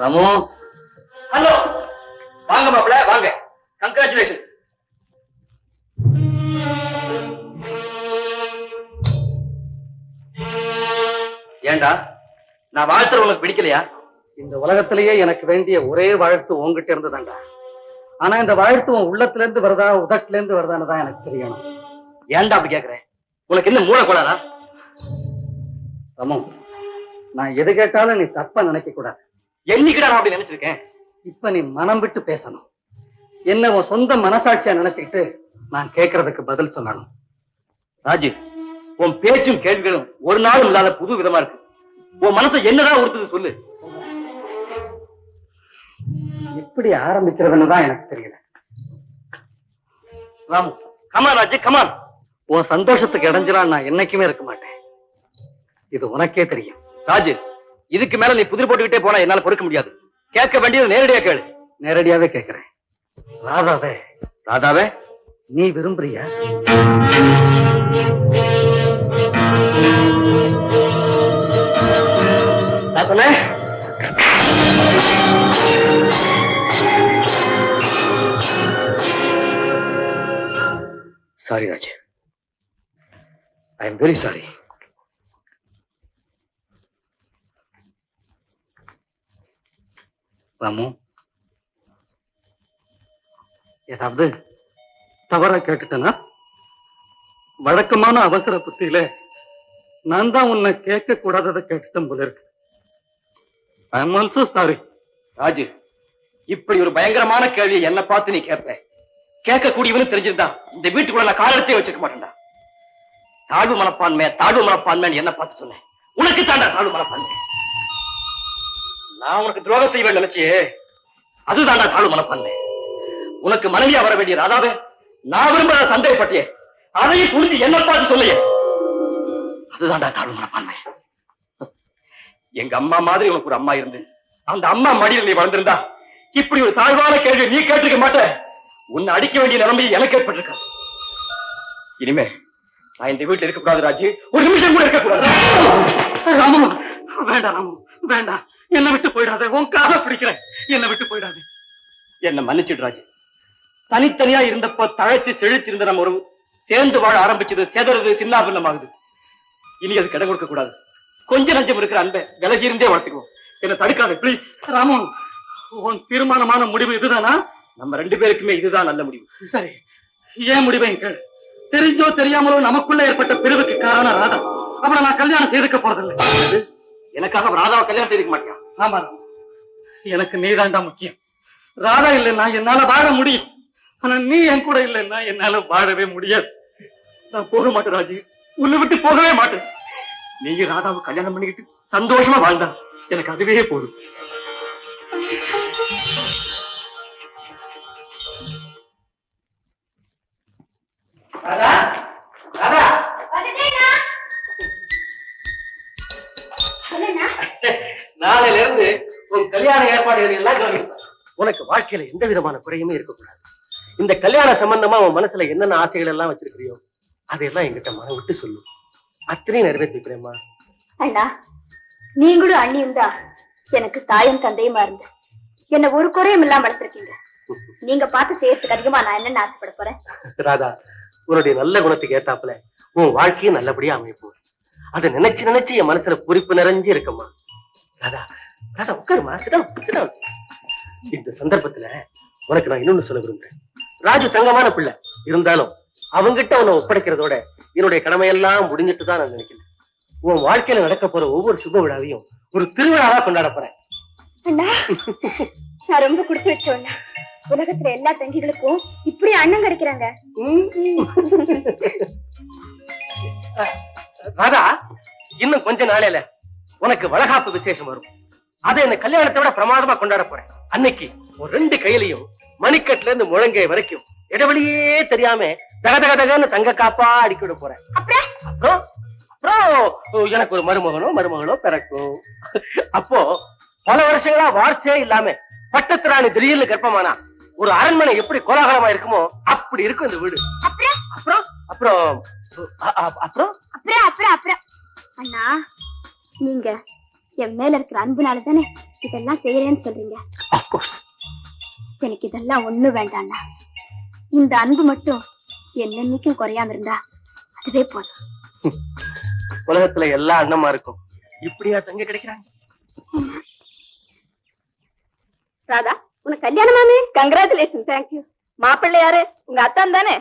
Ramu. Hello. வாங்க மாப்பிள வாங்க. கங்க்ராச்சுலேஷன் ஏண்டா நான் வாழ்த்துற உனக்கு பிடிக்கலையா? இந்த உலகத்திலேயே எனக்கு வேண்டிய ஒரே வாழ்த்து உங்ககிட்ட இருந்ததாண்டா. ஆனா இந்த வாழ்த்து உன் உள்ளத்துல இருந்து வருதா உதட்டுல இருந்து வருதான்னு தான் எனக்கு தெரியணும். ஏன்டா அப்படி கேக்குறேன் உனக்கு என்ன மூளை கோளாரா ரமம் நான் எது கேட்டாலும் நீ தப்பா நினைக்க கூடாது. என்னைக்குடா நான் அப்படி நினைச்சிருக்கேன்? இப்ப நீ மனம் விட்டு பேசணும். என்ன உன் சொந்த மனசாட்சியா நினைச்சுக்கிட்டு நான் கேட்கறதுக்கு பதில் சொல்லணும். ராஜு உன் பேச்சும் கேள்விகளும் ஒரு நாளும் இல்லாத புது விதமா இருக்கு. உன் மனசை என்னதான் உறுத்துது சொல்லு. எப்படி ஆரம்பிக்கிறதுன்னு தான் எனக்கு தெரியல. ராமு கமான் ராஜு கமான் உன் சந்தோஷத்துக்கு இடைஞ்சலா நான் என்னைக்குமே இருக்க மாட்டேன். இது உனக்கே தெரியும். ராஜு இதுக்கு மேல நீ புதிர் போட்டுக்கிட்டே போனா என்னால பொறுக்க முடியாது. கேட்க வேண்டியது நேரடியா கேளு. நேரடியாவே கேட்கிறேன். ராதாவே. ராதாவே? நீ விரும்புறியா? Sorry Raj. I am very sorry Ramu ஏதாவது தவறா கேட்டுட்டேனா வழக்கமான அவசர புத்தியில நான் தான் உன்னை கேட்க கூடாததை கேட்டுட்டேன் போல இருக்கு. I am also sorry Raju இப்படி ஒரு பயங்கரமான கேள்வியை என்ன பார்த்து நீ கேட்ப. கேட்கக்கூடியவனு தெரிஞ்சிருந்தா இந்த வீட்டுக்குள்ள நான் காலத்தையே வச்சிருக்க மாட்டேன்டா. தாழ்வு மனப்பான்மை தாழ்வு மனப்பான்மை என்ன பார்த்து சொன்னேன். உனக்கு தாண்டா தாழ்வு மனப்பான்மை. நான் உனக்கு துரோகம் செய்வேன் நினைச்சியே? அதுதான்டா தாழ்வு மனப்பான்மை. உனக்கு மனைவியா வர வேண்டிய ராதாவே நான் விரும்புற சந்தேகப்பட்டியே. அதையும் புரிஞ்சு என்ன பார்த்து சொல்லையே அதுதான்டா தாழ்வு மனப்பான்மை. எங்க அம்மா மாதிரி உனக்கு ஒரு அம்மா இருந்து அந்த அம்மா மடியில் நீ வளர்ந்திருந்தா இப்படி ஒரு தாழ்வான கேள்வி நீ கேட்டிருக்க மாட்ட. உன்னை அடிக்க வேண்டிய நிலைமை எனக்கு ஏற்பட்டிருக்க இனிமே நான் இந்த வீட்டுல இருக்கக்கூடாது ராஜி. ஒரு நிமிஷம் கூட இருக்கக்கூடாது. ராமு வேண்டாம் ராமு. வேண்டாம் என்னை விட்டு போயிடாத. உன் காதை பிடிக்கிறேன். என்னை விட்டு போயிடாத. என்ன மன்னிச்சிடு ராஜி. தனித்தனியா இருந்தப்போ தழைச்சு செழிச்சிருந்த நம்ம உறவு சேர்ந்து வாழ ஆரம்பிச்சது செதறது சின்னாபின்னமாகுது. இனி அது கிடம் கொடுக்க கூடாது. கொஞ்ச நஞ்சம் இருக்கிற அன்பை விலகி இருந்தே வளர்த்துக்குவோம். என்ன தடுக்காத ப்ளீஸ் ராமு உன் தீர்மானமான முடிவு இதுதானா? நம்ம ரெண்டு பேருக்குமே இதுதான் நல்ல முடிவு. சரி. ஏன் முடிவை கேள். தெரிஞ்சோ தெரியாமலோ நமக்குள்ள ஏற்பட்ட பிரிவுக்கு காரணம் ராதா. அவளை நான் கல்யாணம் செய்துக்க போறதில்லை? எனக்காக ராதாவை கல்யாணம் செய்துக்க மாட்டேன் ஆமா. எனக்கு நீதான்டா முக்கியம். ராதா இல்லைன்னா என்னால வாழ முடியும். ஆனா நீ என் கூட இல்லைன்னா என்னால வாழவே முடியாது. நான் போக மாட்டேன் ராஜி. உன்னை விட்டு போகவே மாட்டேன். நீயும் ராதாவை கல்யாணம் பண்ணிக்கிட்டு சந்தோஷமா வாழ்ந்தா எனக்கு அதுவே போதும். ராதா? ராதா? நாளையில இருந்து உன் கல்யாண ஏற்பாடுகள் எல்லாம் உனக்கு வாழ்க்கையில எந்த விதமான குறையுமே இருக்கக்கூடாது. இந்த கல்யாண சம்பந்தமா உன் மனசுல என்னென்ன ஆசைகள் எல்லாம் வச்சிருக்கிறியோ அதையெல்லாம் என்கிட்ட மனம் விட்டு சொல்லு. அத்தனையும் நிறைவேற்றிக்கிறேம்மா. அண்ணா நீங்களும் அண்ணியும் தான் எனக்கு தாயும் தந்தையுமா இருந்து. என்ன ஒரு குறையும் இல்லாம வளர்த்திருக்கீங்க. நீங்க பார்த்து செய்யறதுக்கு அதிகமா நான் என்னென்ன ஆசைப்பட போறேன்? ராதா உன்னுடைய நல்ல குணத்துக்கு ஏத்தாப்புல உன் வாழ்க்கையும் நல்லபடியா அமைப்போம் அதை நினைச்சு நினைச்சு என் மனசுல குறிப்பு நிறைஞ்சு இருக்கம்மா. ராதா ராதா உட்காருமா. இந்த சந்தர்ப்பத்துல உனக்கு நான் இன்னொன்னு சொல்ல விரும்புறேன். ராஜு தங்கமான பிள்ளை. இருந்தாலும் அவங்கிட்ட உன்னை ஒப்படைக்கிறதோட என்னுடைய கடமையெல்லாம் முடிஞ்சிட்டு தான் நான் நினைக்கிறேன். உன் வாழ்க்கையில நடக்க போற ஒவ்வொரு சுப விழாவையும் ஒரு திருவிழாவா கொண்டாட போறேன். அண்ணா நான் ரொம்ப கொடுத்து வச்சோண்ணா உலகத்துல எல்லா தங்கிகளுக்கும் இப்படி அண்ணன் கிடைக்கிறாங்க. ராதா இன்னும் கொஞ்ச நாளையில உனக்கு வளகாப்பு விசேஷம் வரும். அதை இந்த கல்யாணத்தை விட பிரமாதமா கொண்டாட போறேன். அன்னைக்கு ஒரு ரெண்டு கையிலையும் மணிக்கட்டுல இருந்து முழங்கை வரைக்கும் இடைவெளியே தெரியாம தக தக தகன்னு தங்க காப்பா அடிக்க விட போறேன். அப்புறம்? எனக்கு ஒரு மருமகனோ மருமகளோ பிறக்கும். அப்போ பல வருஷங்களா வார்த்தையே இல்லாம பட்டத்திராணி திடீர்னு கர்ப்பமானா ஒரு அரண்மனை எப்படி கோலாகலமா இருக்குமோ அப்படி இருக்கும் இந்த வீடு. அப்புறம்? அப்புறம்? அப்புறம்? அப்புறம்? அப்புறம் அப்புறம் அப்புறம். அண்ணா நீங்க என் மேல இருக்கிற அன்புனால தானே இதெல்லாம் செய்யறேன்னு சொல்றீங்க? எனக்கு இதெல்லாம் ஒண்ணு வேண்டாம்னா இந்த அன்பு மட்டும் என்னன்னைக்கும் குறையாம இருந்தா அதுவே போதும். உலகத்துல எல்லா அண்ணமா இருக்கும் இப்படியா தங்க கிடைக்கிறாங்க? ராதா உனக்கு கல்யாணமாமே கங்க்ராச்சுலேஷன் தேங்க்யூ மாப்பிள்ளை யாரு? உங்க அத்தான் தானே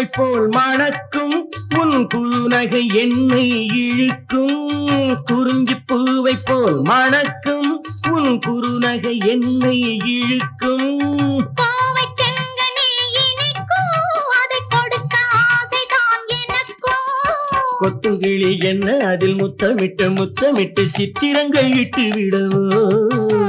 பூவை போல் மணக்கும் உன் புன்னகை என்னை இழுக்கும். குறிஞ்சி பூவை போல் மணக்கும் உன் குறுநகை என்னை இழுக்கும். கொத்துங்கிளி என்ன அதில் முத்தமிட்டு முத்தமிட்டு சித்திரங்கள் இட்டு விடவோ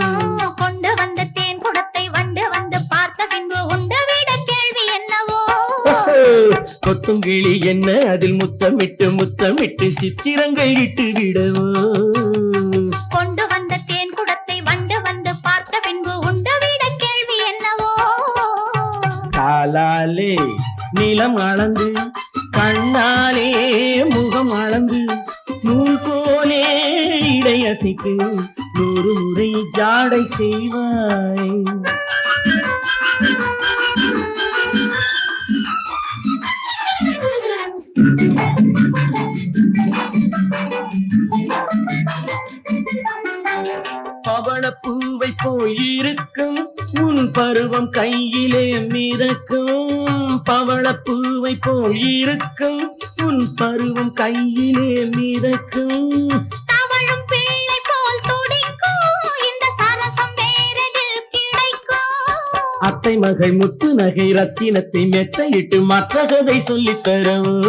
கொத்துங்கிளி என்ன? அதில் முத்தமிட்டு முத்தமிட்டு சித்திரங்கள் இட்டு விடவோ? கொண்டு வந்த தேன் குடத்தை வண்டு வந்து பார்த்த பின்பு உண்டு விட கேள்வி என்னவோ? காலாலே நிலம் அளந்து பருவம் கையிலே மிதக்கும். பவள பூவை போய் இருக்கும். உன் பருவம் கையிலே மிதக்கும். தவழும் பிள்ளை போல் துடிக்கும். இந்த சரசம் வேறெதில் கிடைக்கும். அத்தை மகள் முத்து நகை ரத்தினத்தை மெத்தையிட்டு மற்ற கதை சொல்லித் தரவோ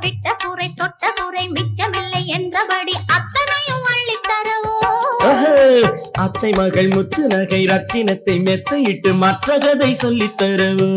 விட்ட குறை தொட்ட குறை மிச்சமில்லை என்றபடி அத்தனையும் அள்ளித் தரவோ அத்தை மகள் முத்து நகை ரத்தினத்தை மெத்தையிட்டு மற்ற கதை சொல்லித்தரவு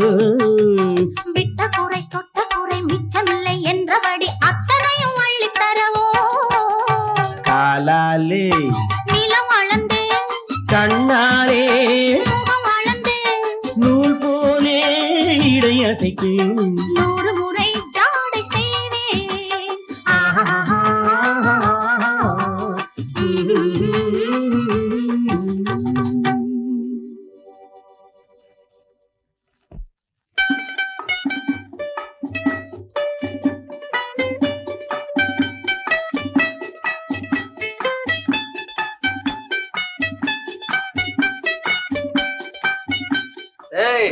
ஏய்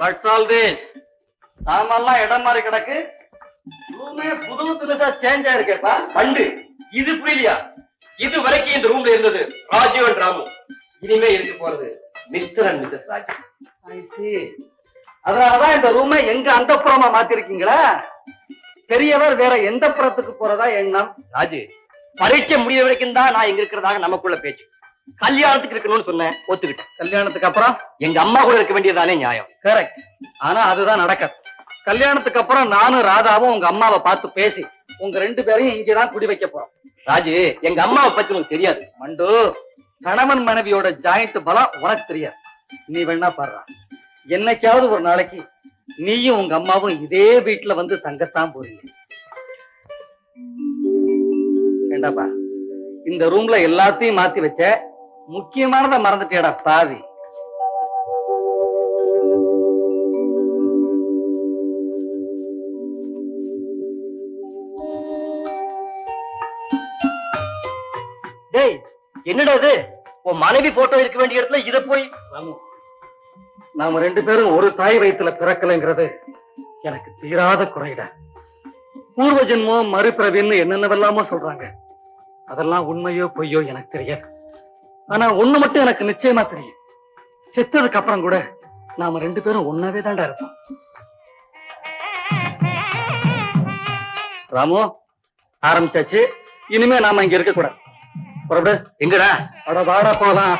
வாட்ஸ் ஆல் திஸ் சாமான்லாம் இடம் மாதிரி கிடக்கு. ரூமே புது புதுசா சேஞ்ச் ஆயிருக்கேப்பா. பண்டு. இது புரியலையா? இது வரைக்கும் இந்த ரூம்ல இருந்தது ராஜீவன் ராமு. இனிமே இருக்க போறது mister and missus Raju I see. அதனாலதான் இந்த ரூமை எங்க அந்தப்புறமா மாத்திருக்கீங்களா? பெரியவர் வேற எந்த புறத்துக்கு போறதா எண்ணம்? ராஜு பரீட்சை முடிய வரைக்கும் தான் நான் இங்க இருக்கிறதாக நமக்குள்ள பேச்சு. கல்யாணத்துக்கு இருக்கணும்னு சொன்னேன் ஒத்துக்கிட்டேன். கல்யாணத்துக்கு அப்புறம்? எங்க அம்மா கூட இருக்க வேண்டியதுதானே நியாயம். கரெக்ட் ஆனா அதுதான் நடக்காது கல்யாணத்துக்கு அப்புறம் நானும் ராதாவும் உங்க அம்மாவை பார்த்து பேசி உங்க ரெண்டு பேரையும் இங்கதான் குடி வைக்க போறோம். ராஜு எங்க அம்மாவை பத்தி உனக்கு தெரியாது. மண்டு கணவன் மனைவியோட ஜாயிண்ட் பலம் உனக்கு தெரியாது. நீ வேணா பாடுறா என்னைக்காவது ஒரு நாளைக்கு நீயும் உங்க அம்மாவும் இதே வீட்டுல வந்து தங்கத்தான் போறீங்க. ஏண்டாப்பா இந்த ரூம்ல எல்லாத்தையும் மாத்தி வச்ச முக்கியமானதை மறந்துட்டேடா பாவி. டேய் என்னடா இது? உன் மனைவி போட்டோ இருக்க வேண்டிய இடத்துல இத போய் நாம ரெண்டு பேரும் ஒரு தாய் வயிற்றுல பிறக்கலைங்கிறது எனக்கு தீராத குறையிட பூர்வ ஜென்மம் மறுபிறவின்னு என்னென்னவெல்லாமோ சொல்றாங்க. அதெல்லாம் உண்மையோ பொய்யோ எனக்கு தெரியாது. ஆனா ஒண்ணு மட்டும் எனக்கு நிச்சயமா தெரியும். செத்ததுக்கு அப்புறம் கூட நாம ரெண்டு பேரும் ஒன்னாவே தாண்டா இருப்போம் ராமு ஆரம்பிச்சாச்சு. இனிமே நாம இங்க இருக்க கூடாது எங்கடா? அட வாடா போலாம்.